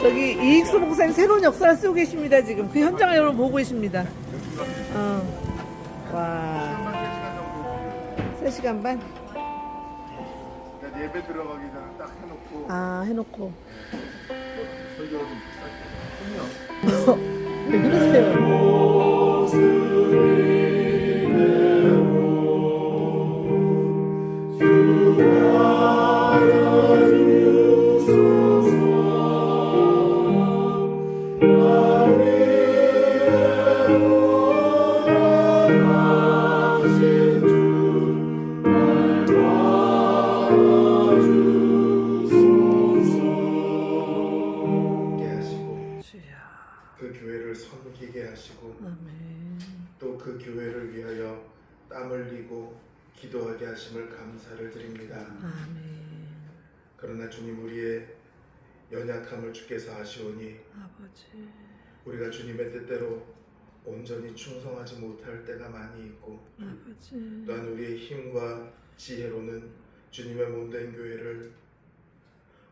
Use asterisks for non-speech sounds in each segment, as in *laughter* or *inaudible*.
저기 이익수 목사님 새로운 역사를 쓰고 계십니다 지금 그 현장을 여러분 보고 계십니다. 어. 와. 3시간 반? 예배 들어가기 전에 딱 해놓고 아 해놓고 설교 좀 *laughs* 왜 그러세요? 섬기게 하시고. 또 그 교회를 위하여 땀 흘리고 기도하게 하심을 감사를 드립니다. 아멘. 그러나 주님 우리의 연약함을 주께서 아시오니 아버지. 우리가 주님의 뜻대로 온전히 충성하지 못할 때가 많이 있고 아버지. 또한 우리의 힘과 지혜로는 주님의 몸된 교회를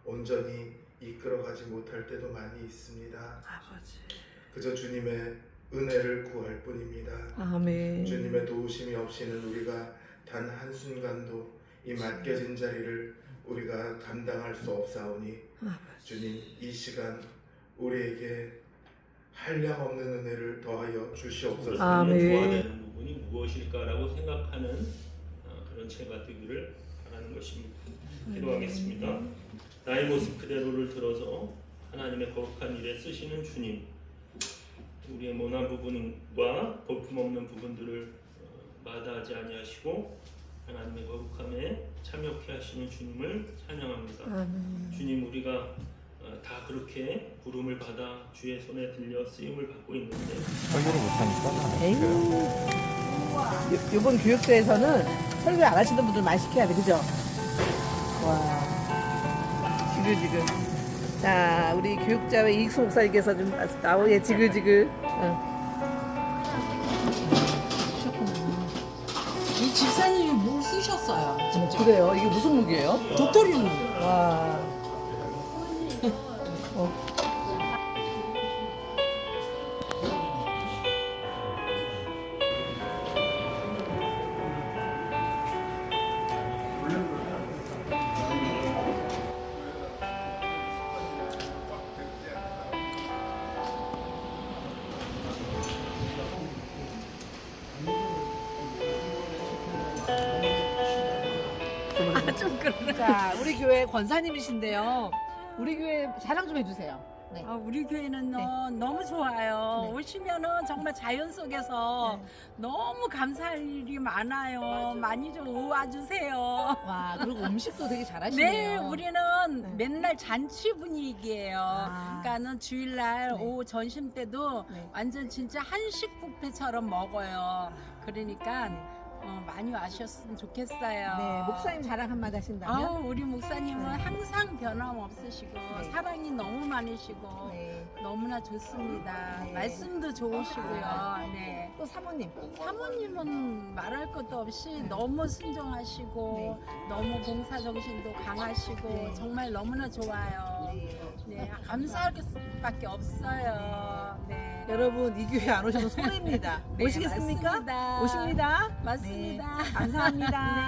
온전히 이끌어가지 못할 때도 많이 있습니다. 아버지. 그저 주님의 은혜를 구할 뿐입니다. 아멘. 주님의 도우심이 없이는 우리가 단 한순간도 이 맡겨진 자리를 우리가 감당할 수 없사오니 아버지. 주님 이 시간 우리에게 한량 없는 은혜를 더하여 주시옵소서. 아멘. 좋아되는 부분이 무엇일까라고 생각하는 어, 그런 제가 되기를 바라는 것입니다. 기도하겠습니다. 나의 모습 그대로를 들어서 하나님의 거룩한 일에 쓰시는 주님, 우리의 모난 부분과 볼품없는 부분들을 어, 마다하지 아니하시고 하나님의 거룩함에 참여케 하시는 주님을 찬양합니다. 아멘. 주님 우리가 어, 다 그렇게 부름을 받아 주의 손에 들려 쓰임을 받고 있는데 설교를 못하니까 요번 교육대에서는 설교 안 하시는 분들 많이 시켜야 돼, 그죠? 와. 지글지글. 자, 우리 교육자회 이익수 목사님께서 좀 나오, 예, 지글지글. 응. 이 집사님이 뭘 쓰셨어요, 진짜. 그래요? 이게 무슨 무기예요? 도토리묵. 와. *laughs* 어. *laughs* 좀 그러네. 자, 우리 교회 권사님이신데요. 우리 교회 자랑 좀 해주세요. 네. 아, 우리 교회는 네. 어, 너무 좋아요. 네. 오시면은 정말 자연 속에서 네. 너무 감사할 일이 많아요. 많이 좀 와주세요. 와, 그리고 음식도 되게 네, 잘하시네요. 우리는 네. 맨날 잔치 분위기예요. 아. 그러니까는 주일날 네. 오후 점심 때도 네. 완전 진짜 한식 뷔페처럼 먹어요. 그러니까 어, 많이 와셨으면 좋겠어요. 네, 목사님 자랑 한마디 하신다면? 아우, 우리 목사님은 네. 항상 변함없으시고 네. 사랑이 너무 많으시고 네. 너무나 좋습니다. 네. 말씀도 좋으시고요. 네. 또 사모님. 사모님은 말할 것도 없이 너무 순종하시고 너무 봉사 정신도 강하시고 네. 정말 너무나 좋아요. 네. 네, 감사할 수밖에 없어요. 네. 여러분 이 교회 안 오셔도 손해입니다. *laughs* 네, 오시겠습니까? 맞습니다. 오십니다. 맞습니다. 네, 감사합니다. *laughs*